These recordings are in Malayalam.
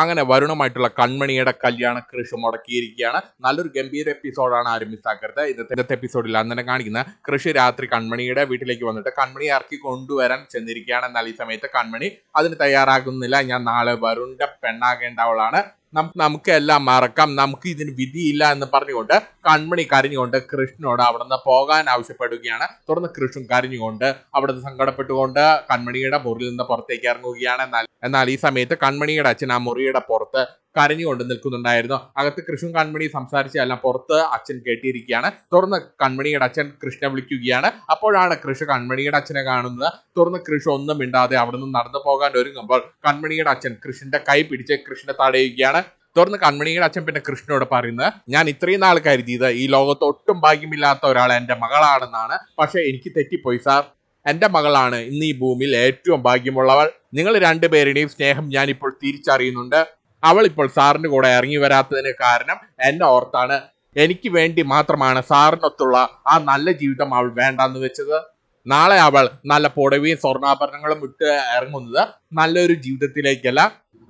അങ്ങനെ വരുണുമായിട്ടുള്ള കൺമണിയുടെ കല്യാണ കൃഷി മുടക്കിയിരിക്കുകയാണ്. നല്ലൊരു ഗംഭീര എപ്പിസോഡാണ് ആരും മിസ്സാക്കരുത് ഇന്നത്തെ ഇന്നത്തെ എപ്പിസോഡിൽ അന്നനെ കാണിക്കുന്ന കൃഷി രാത്രി കൺമണിയുടെ വീട്ടിലേക്ക് വന്നിട്ട് കൺമണി ഇറക്കി കൊണ്ടുവരാൻ ചെന്നിരിക്കുകയാണ്. എന്നാൽ ഈ സമയത്ത് കൺമണി അതിന് തയ്യാറാകുന്നില്ല. ഞാൻ നാളെ വരുണിന്റെ പെണ്ണാകേണ്ടവളാണ് നമുക്ക് നമുക്ക് എല്ലാം മറക്കാം. നമുക്ക് ഇതിന് വിധിയില്ല എന്ന് പറഞ്ഞുകൊണ്ട് കൺമണി കരഞ്ഞുകൊണ്ട് കൃഷ്ണനോട് അവിടെ നിന്ന് പോകാൻ ആവശ്യപ്പെടുകയാണ്. തുടർന്ന് കൃഷ്ണൻ കരഞ്ഞുകൊണ്ട് അവിടെ നിന്ന് സങ്കടപ്പെട്ടുകൊണ്ട് കൺമണിയുടെ മുറിയിൽ നിന്ന് പുറത്തേക്ക് ഇറങ്ങുകയാണ്. എന്നാൽ എന്നാൽ ഈ സമയത്ത് കൺമണിയുടെ അച്ഛൻ ആ മുറിയുടെ പുറത്ത് കരഞ്ഞുകൊണ്ട് നിൽക്കുന്നുണ്ടായിരുന്നു. അകത്ത് കൃഷ്ണൻ കൺമണി സംസാരിച്ചതെല്ലാം പുറത്ത് അച്ഛൻ കേട്ടിരിക്കുകയാണ്. തുറന്ന് കൺമണിയുടെ അച്ഛൻ കൃഷ്ണ വിളിക്കുകയാണ്. അപ്പോഴാണ് കൃഷ്ണ കൺമണിയുടെ അച്ഛനെ കാണുന്നത്. തുറന്ന് കൃഷ്ണ ഒന്നും മിണ്ടാതെ അവിടെ നിന്ന് നടന്നു പോകാൻ ഒരുങ്ങുമ്പോൾ കൺമണിയുടെ അച്ഛൻ കൃഷ്ണന്റെ കൈ പിടിച്ച് കൃഷ്ണനെ തടയുകയാണ്. തുറന്ന് കൺമണിയുടെ അച്ഛൻ പിന്നെ കൃഷ്ണനോട് പറയുന്നത് ഞാൻ ഇത്രയും നാൾ കരുതിയത് ഈ ലോകത്ത് ഒട്ടും ഭാഗ്യമില്ലാത്ത ഒരാൾ എന്റെ മകളാണെന്നാണ്. പക്ഷേ എനിക്ക് തെറ്റിപ്പോയി സാർ. എന്റെ മകളാണ് ഇന്ന് ഈ ഭൂമിയിൽ ഏറ്റവും ഭാഗ്യമുള്ളവൾ. നിങ്ങൾ രണ്ടുപേരുടെയും സ്നേഹം ഞാനിപ്പോൾ തിരിച്ചറിയുന്നുണ്ട്. അവൾ ഇപ്പോൾ സാറിന്റെ കൂടെ ഇറങ്ങി വരാത്തതിന് കാരണം എന്നെ ഓർത്താണ്. എനിക്ക് വേണ്ടി മാത്രമാണ് സാറിനൊത്തുള്ള ആ നല്ല ജീവിതം അവൾ വേണ്ടെന്ന് വെച്ചത്. നാളെ അവൾ നല്ല പുടവയും സ്വർണാഭരണങ്ങളും ഇട്ട് ഇറങ്ങുന്നത് നല്ലൊരു ജീവിതത്തിലേക്കല്ല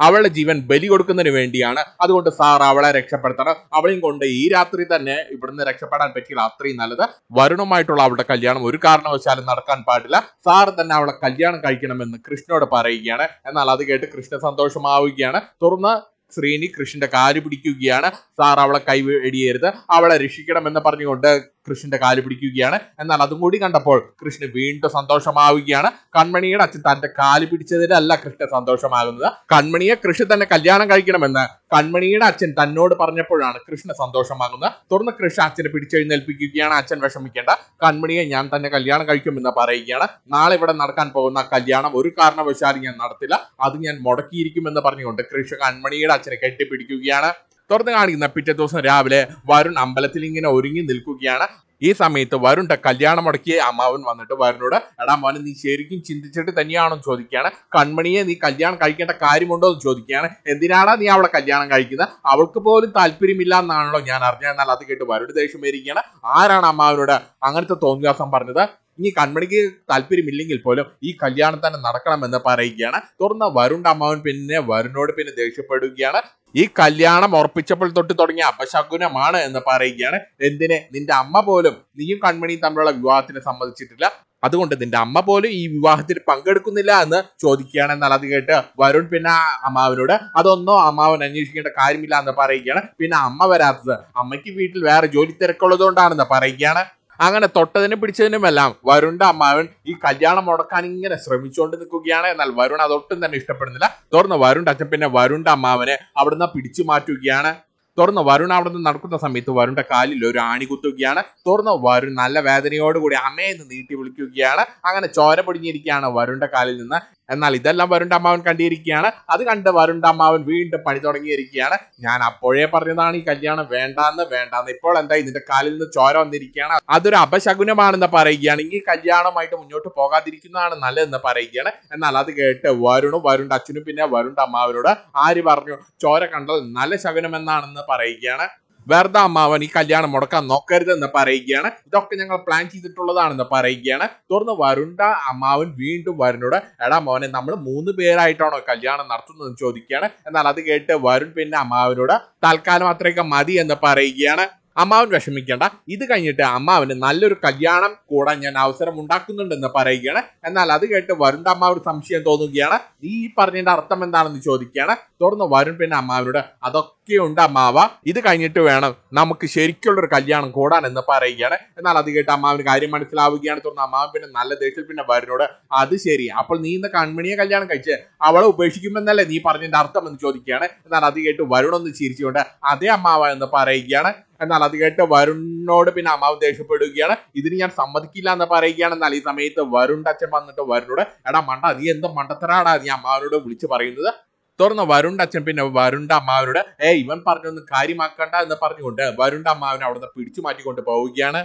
അവളുടെ ജീവൻ ബലി കൊടുക്കുന്നതിന് വേണ്ടിയാണ്. അതുകൊണ്ട് സാർ അവളെ രക്ഷപ്പെടുത്തണം. അവളെയും കൊണ്ട് ഈ രാത്രി തന്നെ ഇവിടുന്ന് രക്ഷപ്പെടാൻ പറ്റിയില്ല. അത്രയും നല്ലത്. വരുണുമായിട്ടുള്ള അവളുടെ കല്യാണം ഒരു കാരണവശാലും നടക്കാൻ പാടില്ല. സാർ തന്നെ അവളെ കല്യാണം കഴിക്കണമെന്ന് കൃഷ്ണനോട് പറയുകയാണ്. എന്നാൽ അത് കേട്ട് കൃഷ്ണ സന്തോഷമാവുകയാണ്. തുറന്ന് ശ്രീനി കൃഷ്ണന്റെ കാൽ പിടിക്കുകയാണ്. സാർ അവളെ കൈ എടിയരുത് അവളെ രക്ഷിക്കണമെന്ന് പറഞ്ഞുകൊണ്ട് കൃഷ്ണന്റെ കാൽ പിടിക്കുകയാണ്. എന്നാൽ അതും കൂടി കണ്ടപ്പോൾ കൃഷ്ണൻ വീണ്ടും സന്തോഷമാവുകയാണ്. കൺമണിയുടെ അച്ഛൻ തന്റെ കാൽ പിടിച്ചതിലല്ല കൃഷ്ണൻ സന്തോഷമാകുന്നത്. കൺമണിയെ കൃഷ്ണ തന്നെ കല്യാണം കഴിക്കണമെന്ന് കൺമണിയുടെ അച്ഛൻ തന്നോട് പറഞ്ഞപ്പോഴാണ് കൃഷ്ണ സന്തോഷമാകുന്നത്. തുടർന്ന് കൃഷ്ണ അച്ഛനെ പിടിച്ചെഴുന്നേൽപ്പിക്കുകയാണ്. അച്ഛൻ വിഷമിക്കേണ്ട. കൺമണിയെ ഞാൻ തന്നെ കല്യാണം കഴിക്കുമെന്ന് പറയുകയാണ്. നാളെ ഇവിടെ നടക്കാൻ പോകുന്ന കല്യാണം ഒരു കാരണവശാലും ഞാൻ നടത്തില്ല. അത് ഞാൻ മുടക്കിയിരിക്കുമെന്ന് പറഞ്ഞുകൊണ്ട് കൃഷ്ണ കൺമണിയുടെ അച്ഛനെ കെട്ടിപ്പിടിക്കുകയാണ്. തുറന്ന് കാണിക്കുന്ന പിറ്റേ ദിവസം രാവിലെ വരുൺ അമ്പലത്തിൽ ഇങ്ങനെ ഒരുങ്ങി നിൽക്കുകയാണ്. ഈ സമയത്ത് വരുണ്ട കല്യാണം മുടക്കിയ അമ്മാവൻ വന്നിട്ട് വരുണോട് എടാ മോനെ നീ ശരിക്കും ചിന്തിച്ചിട്ട് തന്നെയാണോ ചോദിക്കുകയാണ്. കൺമണിയെ നീ കല്യാണം കഴിക്കേണ്ട കാര്യമുണ്ടോ എന്ന് ചോദിക്കുകയാണ്. എന്തിനാണ് നീ അവളെ കല്യാണം കഴിക്കുന്നത് അവൾക്ക് പോലും താല്പര്യമില്ല എന്നാണല്ലോ ഞാൻ അറിഞ്ഞത്. എന്നാൽ അത് കേട്ട് വരുടെ ദേഷ്യം വരികയാണ്. ആരാണ് അമ്മാവനോട് അങ്ങനത്തെ തോന്നിയാസം പറഞ്ഞത്? ഇനി കൺമണിക്ക് താല്പര്യമില്ലെങ്കിൽ പോലും ഈ കല്യാണം തന്നെ നടക്കണമെന്ന് പറയുകയാണ്. തുറന്ന വരുണ്ട അമ്മാവൻ പിന്നെ വരുണോട് പിന്നെ ദേഷ്യപ്പെടുകയാണ്. ഈ കല്യാണം ഉറപ്പിച്ചപ്പോൾ തൊട്ട് തുടങ്ങിയ അപശകുനമാണ് എന്ന് പറയുകയാണ്. എന്തിനെ? നിന്റെ അമ്മ പോലും നീയും കൺമണിയും തമ്മിലുള്ള വിവാഹത്തിന് സമ്മതിച്ചിട്ടില്ല. അതുകൊണ്ട് നിന്റെ അമ്മ പോലും ഈ വിവാഹത്തിൽ പങ്കെടുക്കുന്നില്ല എന്ന് ചോദിക്കുകയാണ് എന്നാൽ അത് കേട്ട് വരുൺ പിന്നെ അമ്മാവനോട് അതൊന്നും അമ്മാവൻ അന്വേഷിക്കേണ്ട കാര്യമില്ല എന്ന് പറയുകയാണ്. പിന്നെ അമ്മ വരാത്തത് അമ്മയ്ക്ക് വീട്ടിൽ വേറെ ജോലി തിരക്കുള്ളതുകൊണ്ടാണെന്ന് പറയുകയാണ്. അങ്ങനെ തൊട്ടതിനും പിടിച്ചതിനുമെല്ലാം വരുണ്ട അമ്മാവൻ ഈ കല്യാണം മുടക്കാൻ ഇങ്ങനെ ശ്രമിച്ചുകൊണ്ട് നിൽക്കുകയാണ്. എന്നാൽ വരുൺ അതൊട്ടും തന്നെ ഇഷ്ടപ്പെടുന്നില്ല. തുറന്ന് വരുണ്ട അച്ഛൻ പിന്നെ വരുണ്ട അമ്മാവനെ അവിടുന്ന് പിടിച്ചു മാറ്റുകയാണ്. തുറന്ന് വരുൺ അവിടെ നിന്ന് നടക്കുന്ന സമയത്ത് വരുണ്ട കാലിൽ ഒരു ആണി കുത്തുകയാണ്. തുറന്ന് വരുൺ നല്ല വേദനയോടുകൂടി അമ്മയെന്ന് നീട്ടി വിളിക്കുകയാണ്. അങ്ങനെ ചോര പൊടിഞ്ഞിരിക്കുകയാണ് വരുണ്ട കാലിൽ നിന്ന്. എന്നാൽ ഇതെല്ലാം വരുണ്ട അമ്മാവൻ കണ്ടിരിക്കുകയാണ്. അത് കണ്ട് വരുണ്ട അമ്മാവൻ വീണ്ടും പണി തുടങ്ങിയിരിക്കുകയാണ്. ഞാൻ അപ്പോഴേ പറഞ്ഞതാണ് ഈ കല്യാണം വേണ്ടാന്ന് വേണ്ടാന്ന്. ഇപ്പോൾ എന്താ ഇതിന്റെ കാലിൽ നിന്ന് ചോര വന്നിരിക്കുകയാണ്. അതൊരു അപശകുനമാണെന്ന് പറയുകയാണ്. ഈ കല്യാണമായിട്ട് മുന്നോട്ട് പോകാതിരിക്കുന്നതാണ് നല്ലതെന്ന് പറയുകയാണ്. എന്നാൽ അത് കേട്ട് വരുണും വരുണ്ട അച്ഛനും പിന്നെ വരുണ്ട അമ്മാവനോട് ആര് പറഞ്ഞു ചോര കണ്ടത് നല്ല ശകുനം ശകുനമെന്നാണെന്ന് പറയുകയാണ്. വെറുതെ അമ്മാവൻ ഈ കല്യാണം മുടക്കാൻ നോക്കരുതെന്ന് പറയുകയാണ്. ഇതൊക്കെ ഞങ്ങൾ പ്ലാൻ ചെയ്തിട്ടുള്ളതാണെന്ന് പറയുകയാണ്. തുടർന്ന് വരുണ്ട അമ്മാവൻ വീണ്ടും വരുണോട് എടാ മോനെ നമ്മൾ മൂന്ന് പേരായിട്ടാണോ കല്യാണം നടത്തുന്നതെന്ന് ചോദിക്കുകയാണ്. എന്നാൽ അത് കേട്ട് വരുൺ പിന്നെ അമ്മാവനോട് തൽക്കാലം അത്രയൊക്കെ മതി എന്ന് പറയുകയാണ്. അമ്മാവൻ വിഷമിക്കേണ്ട. ഇത് കഴിഞ്ഞിട്ട് അമ്മാവന് നല്ലൊരു കല്യാണം കൂടാൻ ഞാൻ അവസരം ഉണ്ടാക്കുന്നുണ്ടെന്ന് പറയുകയാണ്. എന്നാൽ അത് കേട്ട് വരുണ്ട അമ്മാവന് സംശയം തോന്നുകയാണ്. നീ ഈ പറഞ്ഞതിന്റെ അർത്ഥം എന്താണെന്ന് ചോദിക്കുകയാണ്. തുടർന്ന് വരുൺ പിന്നെ അമ്മാവനോട് അതൊക്കെ ഉണ്ട് അമ്മാവ. ഇത് കഴിഞ്ഞിട്ട് വേണം നമുക്ക് ശരിക്കുള്ളൊരു കല്യാണം കൂടാൻ എന്ന് പറയുകയാണ്. എന്നാൽ അത് കേട്ട് അമ്മാവിന് കാര്യം മനസ്സിലാവുകയാണ്. തുടർന്ന് അമ്മാവൻ പിന്നെ നല്ല ദേഷ്യത്തിൽ പിന്നെ വരനോട് അത് ശരി അപ്പോൾ നീ ഇന്ന് കൺമണിയെ കല്യാണം കഴിച്ച് അവളെ ഉപേക്ഷിക്കുമെന്നല്ലേ നീ പറഞ്ഞതിന്റെ അർത്ഥം എന്ന് ചോദിക്കുകയാണ്. എന്നാൽ അത് കേട്ട് വരുണൊന്ന് ചിരിച്ചുകൊണ്ട് അതേ അമ്മാവ എന്ന് പറയുകയാണ്. എന്നാൽ അത് കേട്ട് വരുണിനോട് പിന്നെ അമ്മാവ് ദേഷ്യപ്പെടുകയാണ്. ഇതിന് ഞാൻ സമ്മതിക്കില്ല എന്ന് പറയുകയാണ്. എന്നാൽ ഈ സമയത്ത് വരുൺ അച്ഛൻ വന്നിട്ട് വരുണോട് എടാ മണ്ട നീ എന്തോ മണ്ടത്തരാടാ നീ അമ്മാവനോട് വിളിച്ചു പറയുന്നത്. തുറന്ന് വരുണ്ട അച്ഛൻ പിന്നെ വരുണ്ട അമ്മാവനോട് ഏ ഇവൻ പറഞ്ഞൊന്നും കാര്യമാക്കണ്ട എന്ന് പറഞ്ഞുകൊണ്ട് വരുണ്ട അമ്മാവനെ അവിടുന്ന് പിടിച്ചു മാറ്റിക്കൊണ്ട് പോവുകയാണ്.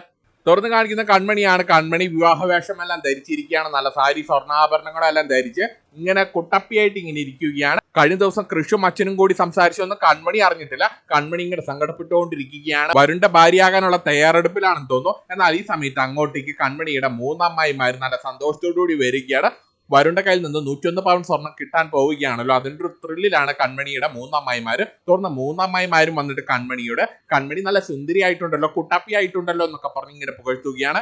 തുറന്ന് കാണിക്കുന്ന കൺമണിയാണ്. കൺമണി വിവാഹ വേഷമെല്ലാം ധരിച്ചിരിക്കുകയാണ്. നല്ല സാരി സ്വർണാഭരണങ്ങളെല്ലാം ധരിച്ച് ഇങ്ങനെ കുട്ടപ്പിയായിട്ട് ഇങ്ങനെ ഇരിക്കുകയാണ്. കഴിഞ്ഞ ദിവസം കൃഷും അച്ഛനും കൂടി സംസാരിച്ചൊന്നും കൺമണി അറിഞ്ഞിട്ടില്ല. കൺമണി ഇങ്ങനെ സങ്കടപ്പെട്ടുകൊണ്ടിരിക്കുകയാണ്. വരുണ്ട ഭാര്യയാകാനുള്ള തയ്യാറെടുപ്പിലാണെന്ന് തോന്നുന്നു. എന്നാൽ ഈ സമയത്ത് അങ്ങോട്ടേക്ക് കൺമണിയുടെ മൂന്നമ്മായിമാർ നല്ല സന്തോഷത്തോടുകൂടി വരികയാണ്. വരുണിന്റെ കയ്യിൽ നിന്ന് നൂറ്റിയൊന്ന് പവൻ സ്വർണം കിട്ടാൻ പോവുകയാണല്ലോ. അതിന്റെ ഒരു ത്രില്ലിലാണ് കൺമണിയുടെ മൂന്നമ്മായിമാര്. തുടർന്ന് മൂന്നമ്മായിമാരും വന്നിട്ട് കൺമണിയുടെ കൺമണി നല്ല സുന്ദരിയായിട്ടുണ്ടല്ലോ കുട്ടാപ്പി ആയിട്ടുണ്ടല്ലോ എന്നൊക്കെ പറഞ്ഞ് ഇങ്ങനെ പുകഴ്ത്തുകയാണ്.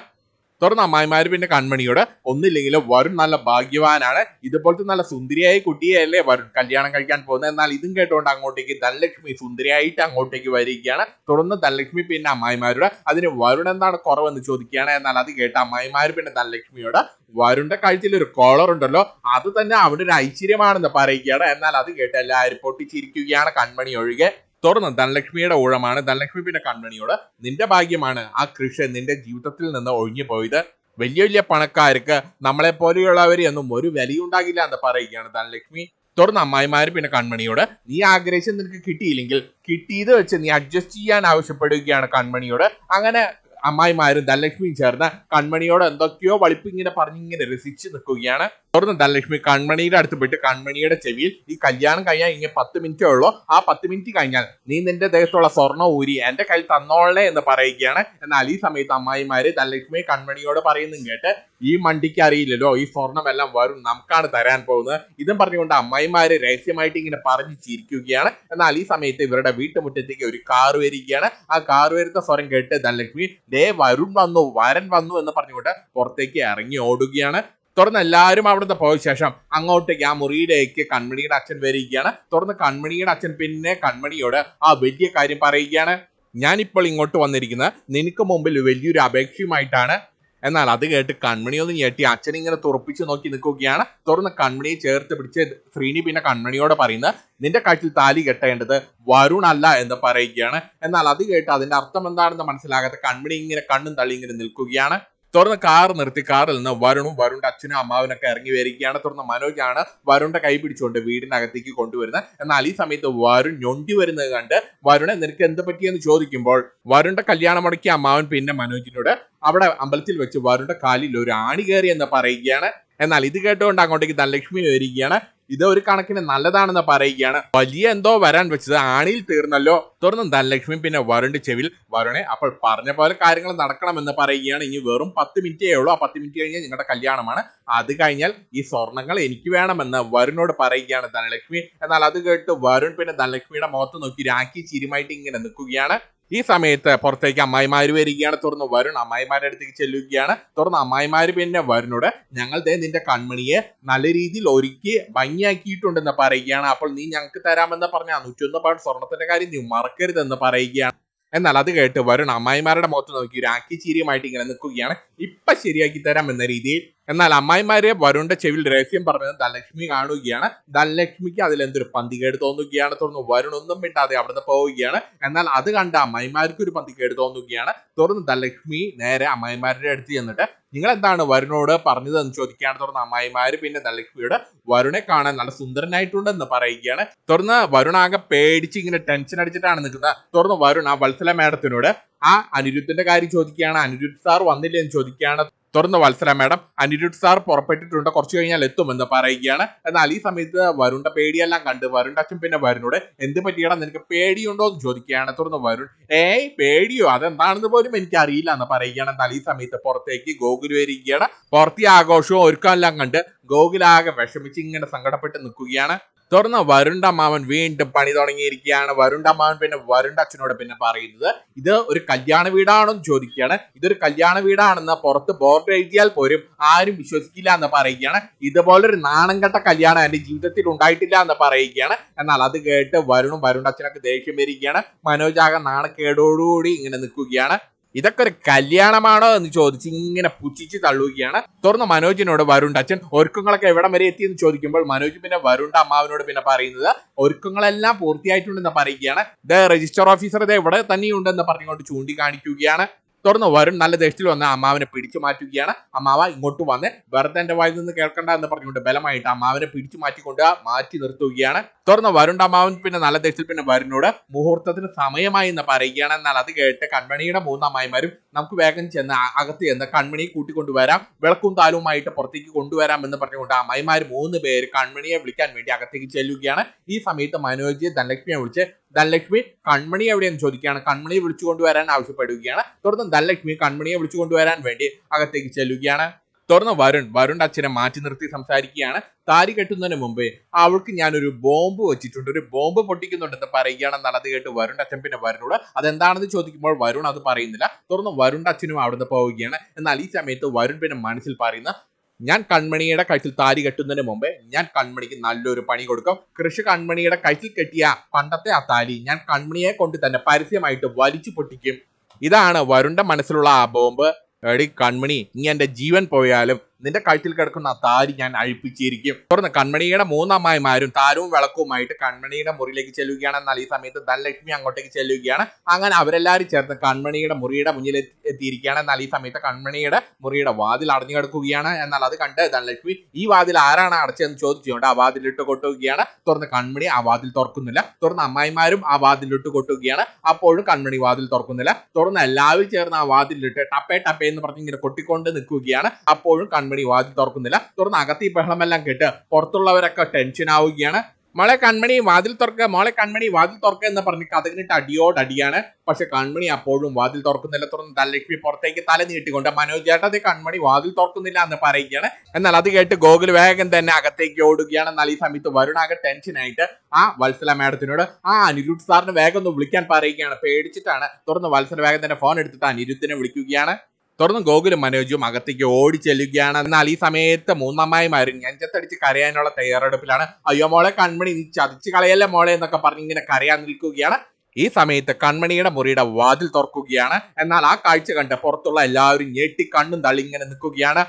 തുറന്ന അമ്മായിമാർ പിന്നെ കൺമണിയോട് ഒന്നില്ലെങ്കിലും വരുൺ നല്ല ഭാഗ്യവാനാണ്. ഇതുപോലത്തെ നല്ല സുന്ദരിയായ കുട്ടിയല്ലേ വരുൺ കല്യാണം കഴിക്കാൻ പോകുന്നത്. എന്നാൽ ഇതും കേട്ടുകൊണ്ട് അങ്ങോട്ടേക്ക് ധനലക്ഷ്മി സുന്ദരിയായിട്ട് അങ്ങോട്ടേക്ക് വരികയാണ്. തുടർന്ന് ധനലക്ഷ്മി പിന്നെ അമ്മായിമാരോട് അതിന് വരുൺ എന്താണ് കുറവെന്ന് ചോദിക്കുകയാണ്. എന്നാൽ അത് കേട്ട അമ്മായിമാർ പിന്നെ ധനലക്ഷ്മിയോട് വരുണിന്റെ കഴുത്തിൽ ഒരു കോളർ ഉണ്ടല്ലോ അത് തന്നെ അവിടെ ഒരു ഐശ്വര്യമാണെന്ന് പറയുകയാണ്. എന്നാൽ അത് കേട്ട് എല്ലാവരും പൊട്ടിച്ചിരിക്കുകയാണ് കൺമണി ഒഴികെ. തുറന്ന് ധനലക്ഷ്മിയുടെ ഊഴമാണ്. ധനലക്ഷ്മി പിന്നെ കൺമണിയോട് നിന്റെ ഭാഗ്യമാണ് ആ കൃഷി നിന്റെ ജീവിതത്തിൽ നിന്ന് ഒഴിഞ്ഞു പോയത്. വലിയ വലിയ പണക്കാർക്ക് നമ്മളെ പോലെയുള്ളവർ എന്നും ഒരു വിലയുണ്ടാകില്ല എന്ന് പറയുകയാണ് ധനലക്ഷ്മി. തുറന്ന് അമ്മായിമാര് പിന്നെ കൺമണിയോട് നീ ആഗ്രഹിച്ചത് നിനക്ക് കിട്ടിയില്ലെങ്കിൽ കിട്ടിയത് വെച്ച് നീ അഡ്ജസ്റ്റ് ചെയ്യാൻ ആവശ്യപ്പെടുകയാണ് കൺമണിയോട്. അങ്ങനെ അമ്മായിമാരും ധനലക്ഷ്മിയും ചേർന്ന് കൺമണിയോട് എന്തൊക്കെയോ വളിപ്പിങ്ങനെ പറഞ്ഞിങ്ങനെ രസിച്ച് നിൽക്കുകയാണ്. തുറന്ന്. ധനലക്ഷ്മി കൺമണിയുടെ അടുത്ത് പോയിട്ട് കൺമണിയുടെ ചെവിയിൽ ഈ കല്യാണം കഴിഞ്ഞാൽ ഇങ്ങനെ പത്ത് മിനിറ്റേ ഉള്ളൂ. ആ പത്ത് മിനിറ്റ് കഴിഞ്ഞാൽ നീ നിന്റെ ദേഹത്തുള്ള സ്വർണ ഊരി എന്റെ കയ്യിൽ തന്നോളേ എന്ന് പറയുകയാണ്. എന്നാൽ ഈ സമയത്ത് അമ്മായിമാര് ധനലക്ഷ്മി കൺമണിയോട് പറയുന്നു കേട്ട് ഈ മണ്ടിക്ക് അറിയില്ലല്ലോ ഈ സ്വർണമെല്ലാം വരും നമുക്കാണ് തരാൻ പോകുന്നത്. ഇതും പറഞ്ഞുകൊണ്ട് അമ്മായിമാര് രഹസ്യമായിട്ട് ഇങ്ങനെ പറഞ്ഞു ചിരിക്കുകയാണ്. എന്നാൽ ഈ സമയത്ത് ഇവരുടെ വീട്ടുമുറ്റത്തേക്ക് ഒരു കാർ വരികയാണ്. ആ കാർ വരുന്ന സ്വരം കേട്ട് ധനലക്ഷ്മി ദേ വരുൺ വന്നു വരൻ വന്നു എന്ന് പറഞ്ഞുകൊണ്ട് പുറത്തേക്ക് ഇറങ്ങി ഓടുകയാണ്. തുടർന്ന് എല്ലാവരും അവിടുന്ന് പോയ ശേഷം അങ്ങോട്ടേക്ക് ആ മുറിയിലേക്ക് കൺമണിയുടെ അച്ഛൻ വരികയാണ്. തുടർന്ന് കൺമണിയുടെ അച്ഛൻ പിന്നെ കൺമണിയോട് ആ വലിയ കാര്യം പറയുകയാണ്. ഞാനിപ്പോൾ ഇങ്ങോട്ട് വന്നിരിക്കുന്നത് നിനക്ക് മുമ്പിൽ വലിയൊരു അപേക്ഷയുമായിട്ടാണ്. എന്നാൽ അത് കേട്ട് കൺമണി ഒന്ന് ഞെട്ടി അച്ഛൻ ഇങ്ങനെ തുറപ്പിച്ച് നോക്കി നിൽക്കുകയാണ്. തുറന്ന് കൺമണിയെ ചേർത്ത് പിടിച്ച് ശ്രീനി പിന്നെ കൺമണിയോട് പറയുന്നത് നിന്റെ കാഴ്ചയിൽ താലി കെട്ടേണ്ടത് വരുൺ അല്ല എന്ന് പറയുകയാണ്. എന്നാൽ അത് കേട്ട് അതിന്റെ അർത്ഥം എന്താണെന്ന് മനസ്സിലാകാത്ത കൺമണി ഇങ്ങനെ കണ്ണും തള്ളി ഇങ്ങനെ നിൽക്കുകയാണ്. തുറന്ന് കാർ നിർത്തി കാറിൽ നിന്ന് വരുണും വരുണിന്റെ അച്ഛനും അമ്മാവനൊക്കെ ഇറങ്ങി വരികയാണ്. തുറന്ന് മനോജാണ് വരുണിന്റെ കൈ പിടിച്ചുകൊണ്ട് വീടിനകത്തേക്ക് കൊണ്ടുവരുന്നത്. എന്നാൽ ഈ സമയത്ത് വരുൺ ഞൊണ്ടി വരുന്നത് കണ്ട് വരുണെ നിനക്ക് എന്ത് പറ്റിയെന്ന് ചോദിക്കുമ്പോൾ വരുണിന്റെ കല്യാണം മുടക്കിയ അമ്മാവൻ പിന്നെ മനോജിനോട് അവിടെ അമ്പലത്തിൽ വെച്ച് വരുണിന്റെ കാലിൽ ഒരു ആണി കയറി എന്ന് പറയുകയാണ്. എന്നാൽ ഇത് കേട്ടുകൊണ്ട് അങ്ങോട്ടേക്ക് ധനലക്ഷ്മി വരികയാണ്. ഇത് ഒരു കണക്കിന് നല്ലതാണെന്ന് പറയുകയാണ്. വലിയ എന്തോ വരാൻ വെച്ചത് ആണിയിൽ തീർന്നല്ലോ. തുടർന്ന് ധനലക്ഷ്മി പിന്നെ വരുണിന്റെ ചെവിൽ വരുണെ അപ്പോൾ പറഞ്ഞ പോലെ കാര്യങ്ങൾ നടക്കണമെന്ന് പറയുകയാണ്. ഇനി വെറും പത്ത് മിനിറ്റേ ഉള്ളൂ. ആ പത്ത് മിനിറ്റ് കഴിഞ്ഞാൽ നിങ്ങളുടെ കല്യാണമാണ്. അത് കഴിഞ്ഞാൽ ഈ സ്വർണങ്ങൾ എനിക്ക് വേണമെന്ന് വരുണോട് പറയുകയാണ് ധനലക്ഷ്മി. എന്നാൽ അത് കേട്ട് വരുൺ പിന്നെ ധനലക്ഷ്മിയുടെ മുഖത്ത് നോക്കി രാഖി ചിരിമായിട്ട് ഇങ്ങനെ നിൽക്കുകയാണ്. ഈ സമയത്ത് പുറത്തേക്ക് അമ്മായിമാര് വരികയാണ്. തുറന്ന് വരുൺ അമ്മായിമാരുടെ അടുത്തേക്ക് ചെല്ലുകയാണ്. തുറന്ന് അമ്മായിമാര് പിന്നെ വരുണോട് ഞങ്ങൾ ദേ നിന്റെ കൺമണിയെ നല്ല രീതിയിൽ ഒരുക്കി ഭംഗിയാക്കിയിട്ടുണ്ടെന്ന് പറയുകയാണ്. അപ്പോൾ നീ ഞങ്ങൾക്ക് തരാമെന്ന് പറഞ്ഞ നൂറ്റൊന്ന് പവൻ സ്വർണത്തിന്റെ കാര്യം നീ മറക്കരുതെന്ന് പറയുകയാണ്. എന്നാൽ അത് കേട്ട് വരുൺ അമ്മായിമാരുടെ മുഖത്ത് നോക്കി ഒരു ആക്കി ചീരിയുമായിട്ട് ഇങ്ങനെ നിൽക്കുകയാണ്. ഇപ്പൊ ശരിയാക്കി തരാം എന്ന രീതിയിൽ എന്നാൽ അമ്മായിമാരെ വരുണിന്റെ ചെവിൽ രഹസ്യം പറഞ്ഞത് ധനലക്ഷ്മി കാണുകയാണ്. ധനലക്ഷ്മിക്ക് അതിൽ എന്തൊരു പന്തികേട് തോന്നുകയാണ് തുറന്ന് വരുൺ ഒന്നും മിണ്ടാതെ അവിടുന്ന് പോവുകയാണ്. എന്നാൽ അത് കണ്ട അമ്മായിമാർക്ക് ഒരു പന്തികേട് തോന്നുകയാണ്. തുറന്ന് ധനലക്ഷ്മി നേരെ അമ്മായിമാരുടെ അടുത്ത് ചെന്നിട്ട് നിങ്ങൾ എന്താണ് വരുണോട് പറഞ്ഞതെന്ന് ചോദിക്കുകയാണ്? തുറന്ന് അമ്മായിമാര് പിന്നെ ധനലക്ഷ്മിയോട് വരുണെ കാണാൻ നല്ല സുന്ദരനായിട്ടുണ്ടെന്ന് പറയുകയാണ്. തുറന്ന് വരുൺ ആകെ പേടിച്ച് ഇങ്ങനെ ടെൻഷൻ അടിച്ചിട്ടാണ് നിൽക്കുന്നത്. തുറന്ന് വരുൺ ആ വത്സല മേഡത്തിനോട് ആ അനിരുദ്ധന്റെ കാര്യം ചോദിക്കുകയാണ്. അനിരുദ്ധ് സാർ വന്നില്ലേ? എന്ന് ചോദിക്കുകയാണ്. തുറന്ന് വത്സര മാഡം അനിരുദ്ധ് സാർ പുറപ്പെട്ടിട്ടുണ്ട്. കുറച്ച് കഴിഞ്ഞാൽ എത്തുമെന്ന് പറയുകയാണ്. എന്നാൽ ഈ സമയത്ത് വരുണ്ട പേടിയെല്ലാം കണ്ട് വരുണ്ട അച്ഛൻ പിന്നെ വരുണോട് എന്ത് പറ്റിയടാ? നിനക്ക് പേടിയുണ്ടോ? എന്ന് ചോദിക്കുകയാണ്. തുറന്ന് വരുൺ ഏയ് പേടിയോ? അതെന്താണെന്ന് പോലും എനിക്ക് അറിയില്ല എന്ന് പറയുകയാണ്. എന്നാൽ ഈ സമയത്ത് പുറത്തേക്ക് ഗോകുൽ വരികയാണ്. പുറത്തെ ആഘോഷവും ഒരുക്കമെല്ലാം കണ്ട് ഗോകുലാകെ വിഷമിച്ച് ഇങ്ങനെ സങ്കടപ്പെട്ട് നിൽക്കുകയാണ്. തുറന്ന് വരുണ്ട മാവൻ വീണ്ടും പണി തുടങ്ങിയിരിക്കുകയാണ്. വരുണ്ട മാവൻ പിന്നെ വരുണ്ട അച്ഛനോട് പിന്നെ പറയുന്നത് ഇത് ഒരു കല്യാണ വീടാണോ എന്ന് ചോദിക്കുകയാണ്. ഇതൊരു കല്യാണ വീടാണെന്ന് പുറത്ത് ബോർഡ് എഴുതിയാൽ പോലും ആരും വിശ്വസിക്കില്ല എന്ന് പറയുകയാണ്. ഇതുപോലൊരു നാണം കെട്ട കല്യാണം എന്റെ ജീവിതത്തിൽ ഉണ്ടായിട്ടില്ല എന്ന് പറയുകയാണ്. എന്നാൽ അത് കേട്ട് വരുണും വരുണ്ട അച്ഛനൊക്കെ ദേഷ്യം വരികയാണ്. മനോജാകെ നാണക്കേടോടുകൂടി ഇങ്ങനെ നിൽക്കുകയാണ്. ഇതൊക്കെ ഒരു കല്യാണമാണോ എന്ന് ചോദിച്ച് ഇങ്ങനെ പുച്ഛിച്ച് തള്ളുകയാണ്. തുറന്ന് മനോജിനോട് വരുണ്ട് അച്ഛൻ ഒരുക്കങ്ങളൊക്കെ എവിടം വരെ എത്തി? എന്ന് ചോദിക്കുമ്പോൾ മനോജ് പിന്നെ വരുണ്ട അമ്മാവിനോട് പിന്നെ പറയുന്നത് ഒരുക്കങ്ങളെല്ലാം പൂർത്തിയായിട്ടുണ്ടെന്ന് പറയുകയാണ്. ദ രജിസ്റ്റർ ഓഫീസർ ഇത് എവിടെ തന്നെയുണ്ടെന്ന് പറഞ്ഞുകൊണ്ട് ചൂണ്ടിക്കാണിക്കുകയാണ്. തുറന്ന് വരുൺ നല്ല ദേഷ്യത്തിൽ വന്ന് അമ്മാവിനെ പിടിച്ചു മാറ്റുകയാണ്. അമ്മാവ ഇങ്ങോട്ട് വന്ന് വെറുതെ എന്റെ വായിൽ നിന്ന് കേൾക്കണ്ട എന്ന് പറഞ്ഞുകൊണ്ട് ബലമായിട്ട് അമ്മാവിനെ പിടിച്ചു മാറ്റിക്കൊണ്ട് മാറ്റി നിർത്തുകയാണ്. തുറന്ന് വരുണ്ട അമ്മാവൻ പിന്നെ നല്ല ദേഷ്യത്തിൽ പിന്നെ വരുണോട് മുഹൂർത്തത്തിന് സമയമായി എന്ന് പറയുകയാണ്. എന്നാൽ അത് കേട്ട് കൺമണിയുടെ മൂന്ന് അമ്മായിമാരും നമുക്ക് വേഗം ചെന്ന് അകത്ത് ചെന്ന് കൺമണിയെ കൂട്ടിക്കൊണ്ടുവരാം വിളക്കും താലുമായിട്ട് പുറത്തേക്ക് കൊണ്ടുവരാം എന്ന് പറഞ്ഞുകൊണ്ട് അമ്മായിമാർ മൂന്ന് പേര് കൺമണിയെ വിളിക്കാൻ വേണ്ടി അകത്തേക്ക് ചെല്ലുകയാണ്. ഈ സമയത്ത് മനോജ് ധനലക്ഷ്മിയെ വിളിച്ച് ധനലക്ഷ്മി കൺമണി എവിടെയെന്ന് ചോദിക്കുകയാണ്. കൺമണിയെ വിളിച്ചു കൊണ്ടുവരാൻ ആവശ്യപ്പെടുകയാണ്. തുടർന്ന് ധനലക്ഷ്മി കൺമണിയെ വിളിച്ചു കൊണ്ടുവരാൻ വേണ്ടി അകത്തേക്ക് ചെല്ലുകയാണ്. തുറന്ന് വരുൺ വരുൺ അച്ഛനെ മാറ്റി നിർത്തി സംസാരിക്കുകയാണ്. താരി കെട്ടുന്നതിന് മുമ്പേ അവൾക്ക് ഞാനൊരു ബോംബ് വെച്ചിട്ടുണ്ട്. ഒരു ബോംബ് പൊട്ടിക്കുന്നുണ്ടെന്ന് പറയുകയാണെന്നാണ് അത് കേട്ട് വരുൺ അച്ഛൻ പിന്നെ വരുണോട് അതെന്താണെന്ന് ചോദിക്കുമ്പോൾ വരുൺ അത് പറയുന്നില്ല. തുറന്ന് വരുൺ അച്ഛനും അവിടുന്ന് പോവുകയാണ്. എന്നാൽ ഈ സമയത്ത് വരുൺ പിന്നെ മനസ്സിൽ പറയുന്ന ഞാൻ കൺമണിയുടെ കഴുത്തിൽ താരി കെട്ടുന്നതിന് മുമ്പേ ഞാൻ കൺമണിക്ക് നല്ലൊരു പണി കൊടുക്കും. കൃഷി കൺമണിയുടെ കഴുത്തിൽ കെട്ടിയ പണ്ടത്തെ ആ താലി ഞാൻ കൺമണിയെ കൊണ്ട് തന്നെ പരസ്യമായിട്ട് വലിച്ചു പൊട്ടിക്കും. ഇതാണ് വരുണ്ട മനസ്സിലുള്ള ആ ബോംബ്. എടി കൺമണി നീ എന്റെ ജീവൻ പോയാലും നിന്റെ കഴുത്തിൽ കിടക്കുന്ന ആ താരി ഞാൻ അഴിപ്പിച്ചിരിക്കും. തുടർന്ന് കൺമണിയുടെ മൂന്നമ്മായിമാരും താരവും വിളക്കുമായിട്ട് കൺമണിയുടെ മുറിയിലേക്ക് ചെല്ലുകയാണ്. എന്നാൽ ഈ സമയത്ത് ധനലക്ഷ്മി അങ്ങോട്ടേക്ക് ചെല്ലുകയാണ്. അങ്ങനെ അവരെല്ലാവരും ചേർന്ന് കൺമണിയുടെ മുറിയുടെ മുന്നിൽ എത്തിയിരിക്കുകയാണ്. എന്നാൽ ഈ സമയത്ത് കൺമണിയുടെ മുറിയുടെ വാതിൽ അടഞ്ഞു കിടക്കുകയാണ്. എന്നാൽ അത് കണ്ട് ധനലക്ഷ്മി ഈ വാതിൽ ആരാണ് അടച്ചതെന്ന് ചോദിച്ചുകൊണ്ട് ആ വാതിലിട്ട് കൊട്ടുകയാണ്. തുറന്ന് കൺമണി ആ വാതിൽ തുറക്കുന്നില്ല. തുറന്ന് അമ്മായിമാരും ആ വാതിലിട്ട് കൊട്ടുകയാണ്. അപ്പോഴും കൺമണി വാതിൽ തുറക്കുന്നില്ല. തുറന്ന് എല്ലാവരും ചേർന്ന് ആ വാതിലിട്ട് ടപ്പേ ടപ്പേ എന്ന് പറഞ്ഞ് ഇങ്ങനെ കൊട്ടിക്കൊണ്ട് നിൽക്കുകയാണ്. അപ്പോഴും കൺമണി വാതിൽ തുറക്കുന്നില്ല. തുറന്ന് അകത്ത് ഈ ബഹളമെല്ലാം കേട്ട് പുറത്തുള്ളവരൊക്കെ ടെൻഷൻ ആവുകയാണ്. മോളെ കൺമണി വാതിൽ തുറക്കുക മോളെ കൺമണി വാതിൽ തുറക്കുക എന്ന് പറഞ്ഞ് അടിയോട് അടിയാണ്. പക്ഷെ കൺമണി അപ്പോഴും വാതിൽ തുറക്കുന്നില്ല. തുറന്ന് ധനലക്ഷ്മി പുറത്തേക്ക് തല നീട്ടിക്കൊണ്ട് മനോജ് ചേട്ടൻ അത് കൺമണി വാതിൽ തുറക്കുന്നില്ല എന്ന് പറയുകയാണ്. എന്നാൽ അത് കേട്ട് ഗോകുൽ വേഗം തന്നെ അകത്തേക്ക് ഓടുകയാണ്. എന്നാൽ ഈ സമയത്ത് വരുണാകെ ടെൻഷനായിട്ട് ആ വത്സല മാഡത്തിനോട് ആ അനിരുദ്ധ് സാറിന് വേഗം ഒന്ന് വിളിക്കാൻ പറയുകയാണ്. പേടിച്ചിട്ടാണ്. തുറന്ന് വത്സല വേഗം തന്നെ ഫോൺ എടുത്തിട്ട് അനിരുദ്ധിനെ വിളിക്കുകയാണ്. തുറന്ന് ഗോകുലും മനോജും അകത്തേക്ക് ഓടി ചെല്ലുകയാണ്. എന്നാൽ ഈ സമയത്ത് മൂന്നമ്മായി മൂന്നമ്മായിമാരും ഞഞ്ചത്തടിച്ച് കരയാനുള്ള തയ്യാറെടുപ്പിലാണ്. അയ്യോ മോളെ കൺമണി നീ ചതിച്ച് കളയല്ലേ മോളെ എന്നൊക്കെ പറഞ്ഞ് ഇങ്ങനെ കരയാൻ നിൽക്കുകയാണ്. ഈ സമയത്ത് കൺമണിയുടെ മുറിയുടെ വാതിൽ തുറക്കുകയാണ്. എന്നാൽ ആ കാഴ്ച കണ്ട് പുറത്തുള്ള എല്ലാവരും ഞെട്ടി കണ്ണും തള്ളി ഇങ്ങനെ നിൽക്കുകയാണ്.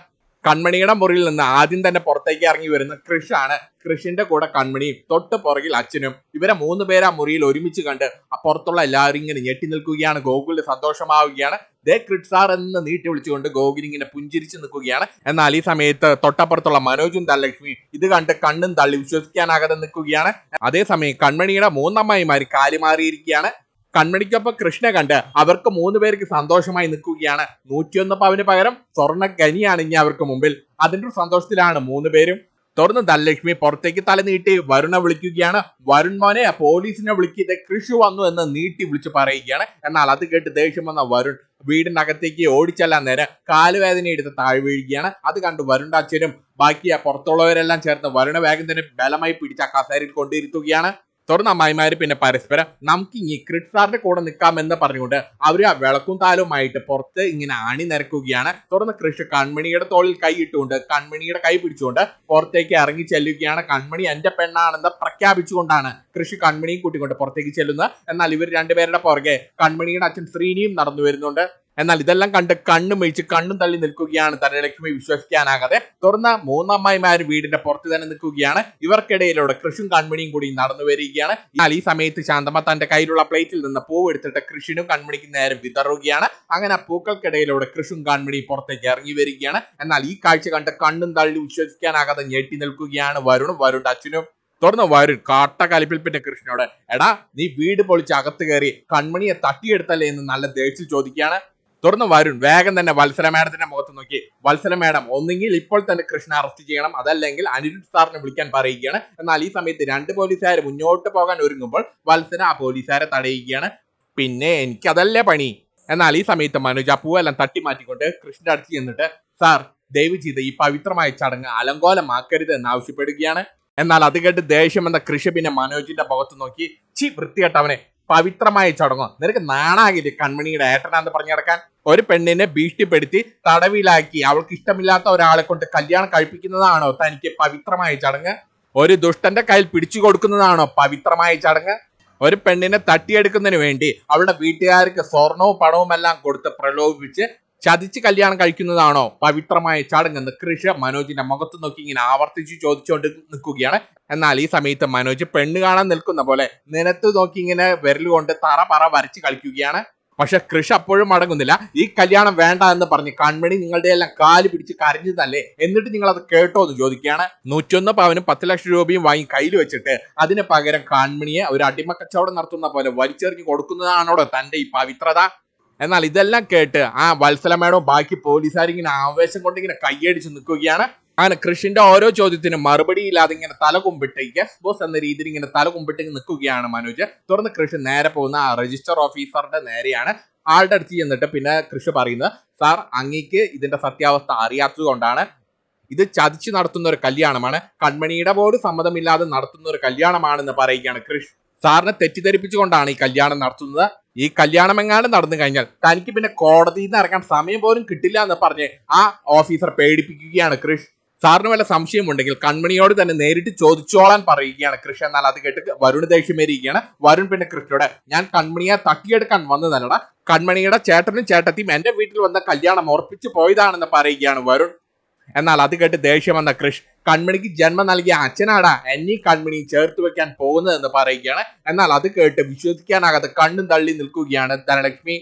കൺമണിയുടെ മുറിയിൽ നിന്ന് ആദ്യം തന്നെ പുറത്തേക്ക് ഇറങ്ങി വരുന്ന കൃഷാണ്. കൃഷിന്റെ കൂടെ കൺമണിയും തൊട്ട് പുറകിൽ അച്ഛനും ഇവരെ മൂന്ന് പേര് ആ മുറിയിൽ ഒരുമിച്ച് കണ്ട് പുറത്തുള്ള എല്ലാവരും ഇങ്ങനെ ഞെട്ടി നിൽക്കുകയാണ്. ഗോകുലിന് സന്തോഷമാവുകയാണ്. ദേ ക്രിഡ് എന്ന് നീട്ടി വിളിച്ചുകൊണ്ട് ഗോകുൽ ഇങ്ങനെ പുഞ്ചിരിച്ച് നിൽക്കുകയാണ്. എന്നാൽ ഈ സമയത്ത് തൊട്ടപ്പുറത്തുള്ള മനോജും ധനലക്ഷ്മി ഇത് കണ്ട് കണ്ണും തള്ളി വിശ്വസിക്കാനാകാതെ നിൽക്കുകയാണ്. അതേസമയം കൺമണിയുടെ മൂന്നമ്മായിമാര് കാലുമാറിയിരിക്കുകയാണ് കൺമണിക്കൊപ്പം കൃഷ്ണ കണ്ട് അവർക്ക് മൂന്ന് പേർക്ക് സന്തോഷമായി നിൽക്കുകയാണ്. നൂറ്റിയൊന്ന് പവന് പകരം സ്വർണ ഖനിയാണ് ഇനി അവർക്ക് മുമ്പിൽ. അതിന്റെ ഒരു സന്തോഷത്തിലാണ് മൂന്ന് പേരും. തുടർന്ന് ധനലക്ഷ്മി പുറത്തേക്ക് തല നീട്ടി വരുണ വിളിക്കുകയാണ്. വരുൺ മോനെ പോലീസിനെ വിളിക്കിയത് കൃഷി വന്നു എന്ന് നീട്ടി വിളിച്ച് പറയുകയാണ്. എന്നാൽ അത് കേട്ട് ദേഷ്യം വന്ന വരുൺ വീടിനകത്തേക്ക് ഓടിച്ചെല്ലാൻ നേരം കാലുവേദന എടുത്ത് താഴെ വീഴുകയാണ്. അത് കണ്ട് വരുണ്ട അച്ഛനും ബാക്കി പുറത്തുള്ളവരെല്ലാം ചേർന്ന് വരുണ വേഗം തന്നെ ബലമായി പിടിച്ച കസേരയിൽ കൊണ്ടിരുത്തുകയാണ് തുടർന്ന് അമ്മായിമാര് പിന്നെ പരസ്പരം നമുക്ക് ഇനി ക്രിഡ് സാറിന്റെ കൂടെ നിൽക്കാമെന്ന് പറഞ്ഞുകൊണ്ട് അവർ ആ വിളക്കും താലുമായിട്ട് പുറത്ത് ഇങ്ങനെ ആണി നിരക്കുകയാണ്. തുടർന്ന് കൃഷി കൺമണിയുടെ തോളിൽ കൈയിട്ടുകൊണ്ട് കൺമണിയുടെ കൈ പിടിച്ചുകൊണ്ട് പുറത്തേക്ക് ഇറങ്ങി ചെല്ലുകയാണ്. കൺമണി എന്റെ പെണ്ണാണെന്ന് പ്രഖ്യാപിച്ചുകൊണ്ടാണ് കൃഷി കൺമണിയും കൂട്ടിക്കൊണ്ട് പുറത്തേക്ക് ചെല്ലുന്നത്. എന്നാൽ ഇവർ രണ്ടുപേരുടെ പുറകെ കൺമണിയുടെ അച്ഛൻ ശ്രീനിയും നടന്നു വരുന്നുണ്ട്. എന്നാൽ ഇതെല്ലാം കണ്ട് കണ്ണും മേടിച്ച് കണ്ണും തള്ളി നിൽക്കുകയാണ് ധനലക്ഷ്മി വിശ്വസിക്കാനാകാതെ. തുറന്ന മൂന്നമ്മായിമാർ വീടിന്റെ പുറത്ത് തന്നെ നിൽക്കുകയാണ്. ഇവർക്കിടയിലൂടെ കൃഷിയും കൺമണിയും കൂടി നടന്നു വരികയാണ്. എന്നാൽ ഈ സമയത്ത് ശാന്തമ്മ തന്റെ കയ്യിലുള്ള പ്ലേറ്റിൽ നിന്ന് പൂവ് എടുത്തിട്ട് കൃഷിനും കൺമണിക്കും നേരം വിതറുകയാണ്. അങ്ങനെ പൂക്കൾക്കിടയിലൂടെ കൃഷിയും കൺമണിയും പുറത്തേക്ക് ഇറങ്ങി വരികയാണ്. എന്നാൽ ഈ കാഴ്ച കണ്ട് കണ്ണും തള്ളി വിശ്വസിക്കാനാകാതെ ഞെട്ടി നിൽക്കുകയാണ് വരുണും വരുൺ അച്ഛനും. തുടർന്ന് വരുൺ കാട്ട കലിപ്പിൽ പിന്നെ കൃഷ്ണനോട് എടാ നീ വീട് പൊളിച്ച് അകത്ത് കയറി കൺമണിയെ തട്ടിയെടുത്തല്ലേ എന്ന് നല്ല ദേഷ്യം ചോദിക്കുകയാണ്. തുറന്ന് വരുൺ വേഗം തന്നെ വത്സല മേഡത്തിന്റെ മുഖത്ത് നോക്കി. വത്സല മേഡം ഒന്നെങ്കിൽ ഇപ്പോൾ തന്നെ കൃഷ്ണ അറസ്റ്റ് ചെയ്യണം അതല്ലെങ്കിൽ അനിരുദ്ധ് സാറിനെ വിളിക്കാൻ പറയുകയാണ്. എന്നാൽ ഈ സമയത്ത് രണ്ട് പോലീസുകാർ മുന്നോട്ട് പോകാൻ ഒരുങ്ങുമ്പോൾ വത്സല ആ പോലീസുകാരെ തടയുകയാണ്. പിന്നെ എനിക്കതല്ലേ പണി. എന്നാൽ ഈ സമയത്ത് മനോജ് പൂവെല്ലാം തട്ടി മാറ്റിക്കൊണ്ട് കൃഷ്ണന്റെ അടുത്ത് ചെന്നിട്ട് സാർ ദയവ് ചെയ്ത് ഈ പവിത്രമായ ചടങ്ങ് അലങ്കോലമാക്കരുത് എന്ന് ആവശ്യപ്പെടുകയാണ്. എന്നാൽ അത് കേട്ട് ദേഷ്യം എന്ന കൃഷി പിന്നെ മനോജിന്റെ മുഖത്ത് നോക്കി ചി വൃത്തികെട്ടവനെ പവിത്രമായ ചടങ്ങോ. നിനക്ക് നാണാകില്ലേ കൺമണിയുടെ ഏട്ടനാന്ന് പറഞ്ഞു കിടക്കാൻ ഒരു പെണ്ണിനെ ഭീഷണിപ്പെടുത്തി തടവിലാക്കി അവൾക്ക് ഇഷ്ടമില്ലാത്ത ഒരാളെ കൊണ്ട് കല്യാണം കഴിപ്പിക്കുന്നതാണോ തനിക്ക് പവിത്രമായ ചടങ്ങ്? ഒരു ദുഷ്ടന്റെ കയ്യിൽ പിടിച്ചു കൊടുക്കുന്നതാണോ പവിത്രമായ ചടങ്ങ്? ഒരു പെണ്ണിനെ തട്ടിയെടുക്കുന്നതിന് വേണ്ടി അവളുടെ വീട്ടുകാർക്ക് സ്വർണവും പണവും എല്ലാം കൊടുത്ത് പ്രലോഭിപ്പിച്ച് ചതിച്ച് കല്യാണം കഴിക്കുന്നതാണോ പവിത്രമായ ചടങ്ങെന്ന് കൃഷ മനോജിന്റെ മുഖത്ത് നോക്കി ഇങ്ങനെ ആവർത്തിച്ച് ചോദിച്ചുകൊണ്ട് നിൽക്കുകയാണ്. എന്നാൽ ഈ സമയത്ത് മനോജ് പെണ്ണ് കാണാൻ നിൽക്കുന്ന പോലെ നിലത്ത് നോക്കി ഇങ്ങനെ വിരലുകൊണ്ട് തറ പറ വരച്ച് കളിക്കുകയാണ്. പക്ഷെ കൃഷ് അപ്പോഴും അടങ്ങുന്നില്ല ഈ കല്യാണം വേണ്ട എന്ന് പറഞ്ഞ് കൺമണി നിങ്ങളുടെ എല്ലാം കാൽ പിടിച്ച് കരഞ്ഞതല്ലേ? എന്നിട്ട് നിങ്ങൾ അത് കേട്ടോ എന്ന് ചോദിക്കുകയാണ്. നൂറ്റൊന്ന് പവനും പത്ത് ലക്ഷം രൂപയും വാങ്ങി കയ്യിൽ വെച്ചിട്ട് അതിന് പകരം കൺമണിയെ ഒരു അടിമ കച്ചവടം നടത്തുന്ന പോലെ വലിച്ചെറിഞ്ഞ് കൊടുക്കുന്നതാണോ തന്റെ ഈ പവിത്രത? എന്നാൽ ഇതെല്ലാം കേട്ട് ആ വത്സലമേടോ ബാക്കി പോലീസുകാർ ഇങ്ങനെ ആവേശം കൊണ്ട് ഇങ്ങനെ കൈയടിച്ച് നിൽക്കുകയാണ്. അങ്ങനെ കൃഷിന്റെ ഓരോ ചോദ്യത്തിനും മറുപടി ഇല്ലാതെ ഇങ്ങനെ തല കുമ്പിട്ട് യെസ് ബോസ് എന്ന രീതിയിൽ ഇങ്ങനെ തല കുമ്പിട്ട് നിൽക്കുകയാണ് മനോജ്. തുടർന്ന് കൃഷി നേരെ പോകുന്ന ആ രജിസ്റ്റർ ഓഫീസറുടെ നേരെയാണ് ആളുടെ അടുത്ത് ചെന്നിട്ട് പിന്നെ കൃഷി പറയുന്നത്. സാർ അങ്ങേക്ക് ഇതിന്റെ സത്യാവസ്ഥ അറിയാത്തത് കൊണ്ടാണ് ഇത് ചതിച്ച് നടത്തുന്ന ഒരു കല്യാണമാണ്. കൺമണിയുടെ പോലും സമ്മതമില്ലാതെ നടത്തുന്ന ഒരു കല്യാണമാണെന്ന് പറയുകയാണ് കൃഷ്. സാറിനെ തെറ്റിദ്ധരിപ്പിച്ചുകൊണ്ടാണ് ഈ കല്യാണം നടത്തുന്നത്. ഈ കല്യാണം എങ്ങാണ്ട് നടന്നു കഴിഞ്ഞാൽ തനിക്ക് പിന്നെ കോടതിയിൽ നിന്ന് ഇറങ്ങാൻ സമയം പോലും കിട്ടില്ല എന്ന് പറഞ്ഞ് ആ ഓഫീസർ പേടിപ്പിക്കുകയാണ് കൃഷ്. സാറിന് വല്ല സംശയമുണ്ടെങ്കിൽ കൺമണിയോട് തന്നെ നേരിട്ട് ചോദിച്ചോളാൻ പറയുകയാണ് കൃഷ്. എന്നാൽ അത് കേട്ട് വരുൺ ദേഷ്യമേരിക്കുകയാണ് വരുൺ പിന്നെ കൃഷിയോട് ഞാൻ കൺമണിയെ തട്ടിയെടുക്കാൻ വന്നതല്ലട. കൺമണിയുടെ ചേട്ടനും ചേട്ടത്തിയും എന്റെ വീട്ടിൽ വന്ന കല്യാണം ഉറപ്പിച്ചു പോയതാണെന്ന് പറയുകയാണ് വരുൺ. എന്നാൽ അത് കേട്ട് ദേഷ്യം വന്ന കൃഷ് കൺമണിക്ക് ജന്മം നൽകിയ അച്ഛനാടാ. എന്നീ കൺമണി ചേർത്ത് വെക്കാൻ പോകുന്നതെന്ന് പറയുകയാണ്. എന്നാൽ അത് കേട്ട് വിശ്വസിക്കാനാകാതെ കണ്ണും തള്ളി നിൽക്കുകയാണ് ധനലക്ഷ്മി.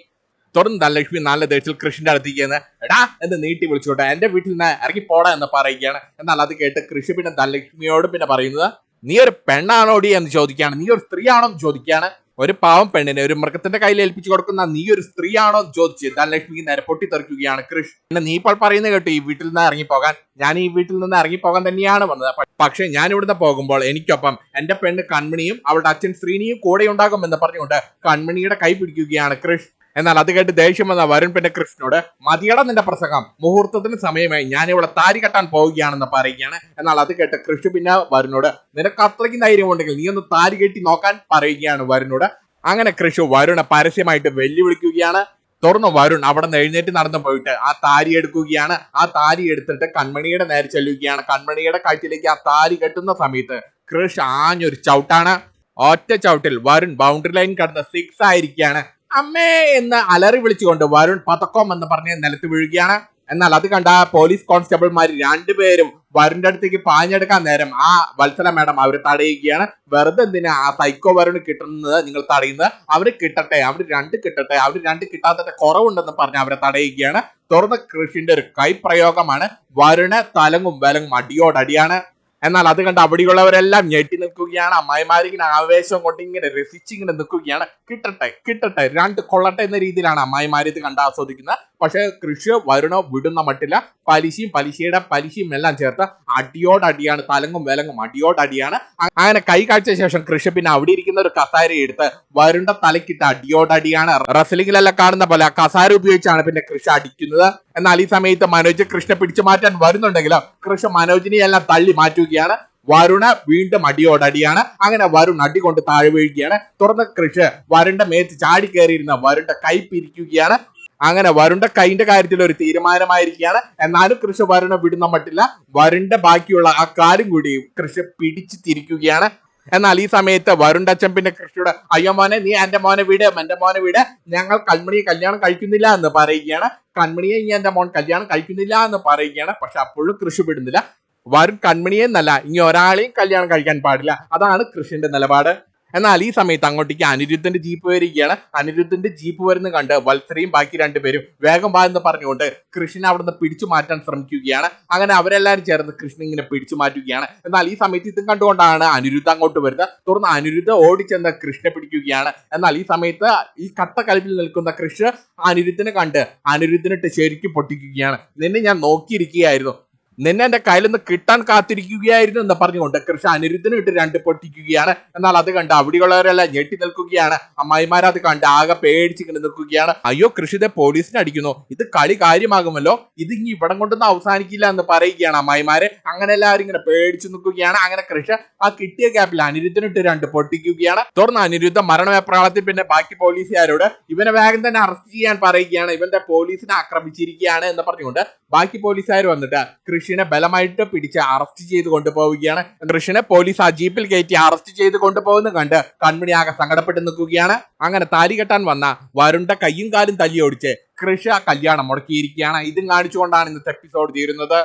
തുടർന്ന് ധനലക്ഷ്മി നല്ല ദേഷ്യത്തിൽ കൃഷിന്റെ അടുത്തേക്ക് എടാ എന്ന് നീട്ടി വിളിച്ചോട്ടെ? എന്റെ വീട്ടിൽ നിന്ന് ഇറങ്ങി പോടാ എന്ന് പറയുകയാണ്. എന്നാൽ അത് കേട്ട് കൃഷി പിന്നെ ധനലക്ഷ്മിയോട് പിന്നെ പറയുന്നത് നീ ഒരു പെണ്ണാണോടി? എന്ന് ചോദിക്കുകയാണ്. നീ ഒരു സ്ത്രീയാണോ? എന്ന് ചോദിക്കുകയാണ്. ഒരു പാവം പെണ്ണിനെ ഒരു മൃഗത്തിന്റെ കയ്യിൽ ഏൽപ്പിച്ചു കൊടുക്കുന്ന നീ ഒരു സ്ത്രീയാണോ ചോദിച്ച് ധനലക്ഷ്മി നേരെ പൊട്ടിത്തെറിക്കുകയാണ് കൃഷ് പിന്നെ നീ ഇപ്പോൾ പറയുന്നത് കേട്ടു ഈ വീട്ടിൽ നിന്ന് ഇറങ്ങിപ്പോകാൻ. ഞാൻ ഈ വീട്ടിൽ നിന്ന് ഇറങ്ങിപ്പോകാൻ തന്നെയാണ് വന്നത്. പക്ഷെ ഞാൻ ഇവിടുന്ന് പോകുമ്പോൾ എനിക്കൊപ്പം എന്റെ പെണ്ണ് കൺമണിയും അവളുടെ അച്ഛൻ ശ്രീനിയും കൂടെ ഉണ്ടാകുമെന്ന് പറഞ്ഞുകൊണ്ട് കൺമണിയുടെ കൈ പിടിക്കുകയാണ് കൃഷ് എന്നാൽ അത് കേട്ട് ദേഷ്യം വന്ന വരുൺ പിന്നെ കൃഷ്ണനോട് മതിയട നിന്റെ പ്രസംഗം. മുഹൂർത്തത്തിന് സമയമായി ഞാൻ താരി കെട്ടാൻ പോവുകയാണെന്ന് പറയുകയാണ്. എന്നാൽ അത് കേട്ട് കൃഷ്ണ പിന്നെ വരുണോട് നിനക്ക് അത്രയ്ക്കും ധൈര്യം ഉണ്ടെങ്കിൽ നീ ഒന്ന് താരി കെട്ടി നോക്കാൻ പറയുകയാണ് വരുണോട് അങ്ങനെ കൃഷു വരുണെ പരസ്യമായിട്ട് വെല്ലുവിളിക്കുകയാണ്. തുറന്നു വരുൺ അവിടെ നിന്ന് എഴുന്നേറ്റ് നടന്നു പോയിട്ട് ആ താരി എടുക്കുകയാണ്. ആ താരി എടുത്തിട്ട് കൺമണിയുടെ നേരെ ചെല്ലുകയാണ്. കൺമണിയുടെ കഴുത്തിലേക്ക് ആ താരി കെട്ടുന്ന സമയത്ത് കൃഷ് ആഞ്ഞൊരു ചവിട്ടാണ്. ഒറ്റ ചവിട്ടിൽ വരുൺ ബൗണ്ടറി ലൈൻ കടന്ന് സിക്സ് ആയിരിക്കുകയാണ്. അമ്മേ എന്ന് അലറി വിളിച്ചുകൊണ്ട് വരുൺ പതക്കം എന്ന് പറഞ്ഞ് നിലത്ത് വീഴുകയാണ്. എന്നാൽ അത് കണ്ട പോലീസ് കോൺസ്റ്റബിൾമാർ രണ്ടുപേരും വരുണിന്റെ അടുത്തേക്ക് പാഞ്ഞെടുക്കാൻ നേരം ആ വത്സല മാഡം അവർ തടയുകയാണ്. വെറുതെ എന്തിനാ ആ സൈക്കോ വരുണ് കിട്ടുന്നത് നിങ്ങൾ തടയുന്നത്? അവർ കിട്ടട്ടെ അവർ രണ്ട് കിട്ടട്ടെ അവർ രണ്ട് കിട്ടാത്തതിന്റെ കുറവുണ്ടെന്ന് പറഞ്ഞ് അവരെ തടയുകയാണ്. തുറന്ന കൃഷിന്റെ ഒരു കൈപ്രയോഗമാണ് വരുണ തലങ്ങും വിലങ്ങും അടിയോടടിയാണ്. എന്നാൽ അത് കണ്ട് അവിടെയുള്ളവരെല്ലാം ഞെട്ടി നിൽക്കുകയാണ്. അമ്മായിമാരിങ്ങനെ ആവേശം കൊണ്ട് ഇങ്ങനെ രസിച്ചിങ്ങനെ നിൽക്കുകയാണ്. കിട്ടട്ടെ കിട്ടട്ടെ രണ്ട് കൊള്ളട്ടെ എന്ന രീതിയിലാണ് അമ്മായിമാർ ഇത് കണ്ട് ആസ്വദിക്കുന്നത്. പക്ഷേ കൃഷി വരുണോ വിടുന്ന മട്ടില്ല. പലിശയും പലിശയുടെ പലിശയും എല്ലാം ചേർത്ത് അടിയോടടിയാണ് തലങ്ങും വിലങ്ങും അടിയോടടിയാണ്. അങ്ങനെ കൈ കാഴ്ച ശേഷം കൃഷി പിന്നെ അവിടെ ഇരിക്കുന്ന ഒരു കസാര എടുത്ത് വരുണ്ട തലക്കിട്ട് അടിയോടടിയാണ്. റസലിംഗിലെല്ലാം കാണുന്ന പോലെ ആ കസാര ഉപയോഗിച്ചാണ് പിന്നെ കൃഷി അടിക്കുന്നത്. എന്നാൽ ഈ സമയത്ത് മനോജ് കൃഷ്ണ പിടിച്ചു മാറ്റാൻ വരുന്നുണ്ടെങ്കിലും കൃഷ്ണ മനോജിനെ എല്ലാം തള്ളി മാറ്റുകയാണ്. വരുണ വീണ്ടും അടിയോടടിയാണ് അങ്ങനെ വരുൺ അടി കൊണ്ട് താഴെ വീഴുകയാണ്. തുറന്ന കൃഷ് വരുണ്ട മേത്ത് ചാടി കയറിയിരുന്ന വരുണ്ട കൈ പിരിക്കുകയാണ്. അങ്ങനെ വരുണ്ട കൈന്റെ കാര്യത്തിൽ ഒരു തീരുമാനമായിരിക്കുകയാണ്. എന്നാലും കൃഷി വരുണ വിടുന്ന മട്ടില്ല. വരുണ്ട ബാക്കിയുള്ള ആ കാലും കൂടി കൃഷി പിടിച്ചു തിരിക്കുകയാണ്. എന്നാൽ ഈ സമയത്ത് അച്ഛൻ പിന്നെ കൃഷിയുടെ അയ്യോ മോനെ നീ എന്റെ മോനെ വീട് എന്റെ മോനെ വീട്. ഞങ്ങൾ കൺമണിയെ കല്യാണം കഴിക്കുന്നില്ല എന്ന് പറയുകയാണ്. കൺമണിയെ ഇനി എന്റെ മോൻ കല്യാണം കഴിക്കുന്നില്ല എന്ന് പറയുകയാണ്. പക്ഷെ അപ്പോഴും കൃഷി വിടുന്നില്ല വരും കൺമണിയെ എന്നല്ല ഇനി ഒരാളെയും കല്യാണം കഴിക്കാൻ പാടില്ല. അതാണ് കൃഷിന്റെ നിലപാട്. എന്നാൽ ഈ സമയത്ത് അങ്ങോട്ടേക്ക് അനിരുദ്ധന്റെ ജീപ്പ് വരികയാണ്. അനിരുദ്ധന്റെ ജീപ്പ് വരുന്ന കണ്ട് വത്സരയും ബാക്കി രണ്ടുപേരും വേഗം വാ എന്ന് പറഞ്ഞുകൊണ്ട് കൃഷ്ണനെ അവിടുന്ന് പിടിച്ചു മാറ്റാൻ ശ്രമിക്കുകയാണ്. അങ്ങനെ അവരെല്ലാവരും ചേർന്ന് കൃഷ്ണൻ ഇങ്ങനെ പിടിച്ചു മാറ്റുകയാണ്. എന്നാൽ ഈ സമയത്ത് ഇതും കണ്ടുകൊണ്ടാണ് അനിരുദ്ധ അങ്ങോട്ട് വരുന്നത്. തുടർന്ന് അനിരുദ്ധ ഓടിച്ചെന്ന് കൃഷ്ണ പിടിക്കുകയാണ്. എന്നാൽ ഈ സമയത്ത് ഈ കട്ട കലിപ്പിൽ നിൽക്കുന്ന കൃഷ്ണ അനിരുദ്ധനെ കണ്ട് അനിരുദ്ധനിട്ട് ശരിക്കും പൊട്ടിക്കുകയാണ്. നിന്നെ ഞാൻ നോക്കിയിരിക്കുകയായിരുന്നു. നിന്നെ എന്റെ കയ്യിൽ നിന്ന് കിട്ടാൻ കാത്തിരിക്കുകയായിരുന്നു എന്ന് പറഞ്ഞുകൊണ്ട് കൃഷി അനിരുദ്ധിനെ ഇട്ട് രണ്ട് പൊട്ടിക്കുകയാണ്. എന്നാൽ അത് കണ്ട് അവിടെയുള്ളവരെല്ലാം ഞെട്ടി നിൽക്കുകയാണ്. അമ്മായിമാർ അത് കണ്ട് ആകെ പേടിച്ചിങ്ങനെ നിൽക്കുകയാണ്. അയ്യോ കൃഷിതെ പോലീസിനെ അടിക്കുന്നു. ഇത് കളി കാര്യമാകുമല്ലോ. ഇത് ഇനി ഇവിടം കൊണ്ടൊന്നും അവസാനിക്കില്ല എന്ന് പറയുകയാണ് അമ്മായിമാരെ. അങ്ങനെ എല്ലാവരും ഇങ്ങനെ പേടിച്ചു നിൽക്കുകയാണ്. അങ്ങനെ കൃഷി ആ കിട്ടിയ ഗ്യാപ്പിൽ അനിരുദ്ധനിട്ട് രണ്ട് പൊട്ടിക്കുകയാണ്. തുടർന്ന് അനിരുദ്ധ മരണവെപ്രാളത്തിൽ പിന്നെ ബാക്കി പോലീസുകാരോട് ഇവനെ വേഗം തന്നെ അറസ്റ്റ് ചെയ്യാൻ പറയുകയാണ്. ഇവന്റെ പോലീസിനെ ആക്രമിച്ചിരിക്കുകയാണ് എന്ന് പറഞ്ഞുകൊണ്ട് ബാക്കി പോലീസുകാർ വന്നിട്ട് കൃഷിനെ ബലമായിട്ട് പിടിച്ച് അറസ്റ്റ് ചെയ്ത് കൊണ്ടുപോവുകയാണ്. ഋഷിനെ പോലീസ് ആ ജീപ്പിൽ കയറ്റി അറസ്റ്റ് ചെയ്ത് കൊണ്ടുപോകുന്ന കണ്ട് കൺമണി ആകെ സങ്കടപ്പെട്ട് നിൽക്കുകയാണ്. അങ്ങനെ താലി കെട്ടാൻ വന്ന വരുണ്ട കയ്യും കാലും തല്ലിയോടിച്ച് കൃഷ കല്യാണം മുടക്കിയിരിക്കുകയാണ്. ഇതും കാണിച്ചുകൊണ്ടാണ് ഇന്നത്തെ എപ്പിസോഡ് തീരുന്നത്.